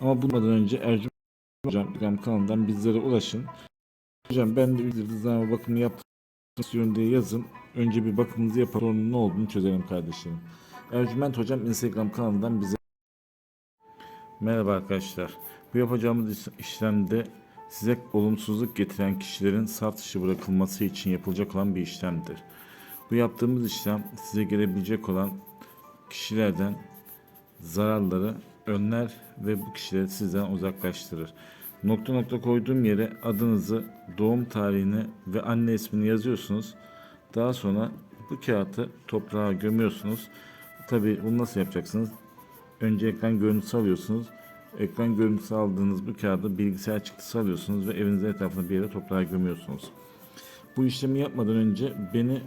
Ama bundan önce Ercüment Hocam Instagram kanalından bizlere ulaşın. Hocam ben de yıldızlama bakımı yapmak istiyorum diye yazın. Önce bir bakımınızı yapalım sonra ne olduğunu çözelim kardeşlerim. Ercüment Hocam Instagram kanalından bize Merhaba arkadaşlar. Bu yapacağımız iş- işlemde size olumsuzluk getiren kişilerin saf dışı bırakılması için yapılacak olan bir işlemdir. Bu yaptığımız işlem size gelebilecek olan kişilerden zararları önler ve bu kişileri sizden uzaklaştırır. Nokta nokta koyduğum yere adınızı, doğum tarihini ve anne ismini yazıyorsunuz. Daha sonra bu kağıtı toprağa gömüyorsunuz. Tabi bunu nasıl yapacaksınız? Önce ekran görüntüsü alıyorsunuz. Ekran görüntüsü aldığınız bu kağıdı bilgisayar çıktısı alıyorsunuz ve evinizin etrafında bir yere toprağa gömüyorsunuz. Bu işlemi yapmadan önce beni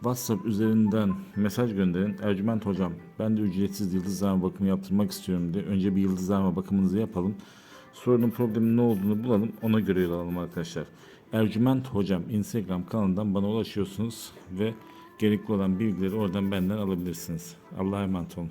WhatsApp üzerinden mesaj gönderin. Ercüment hocam ben de ücretsiz yıldızlama bakımı yaptırmak istiyorum diye. Önce bir yıldızlama bakımınızı yapalım. Sorunun problemin ne olduğunu bulalım. Ona göre yol alalım arkadaşlar. Ercüment hocam Instagram kanalından bana ulaşıyorsunuz ve gerekli olan bilgileri oradan benden alabilirsiniz. Allah'a emanet olun.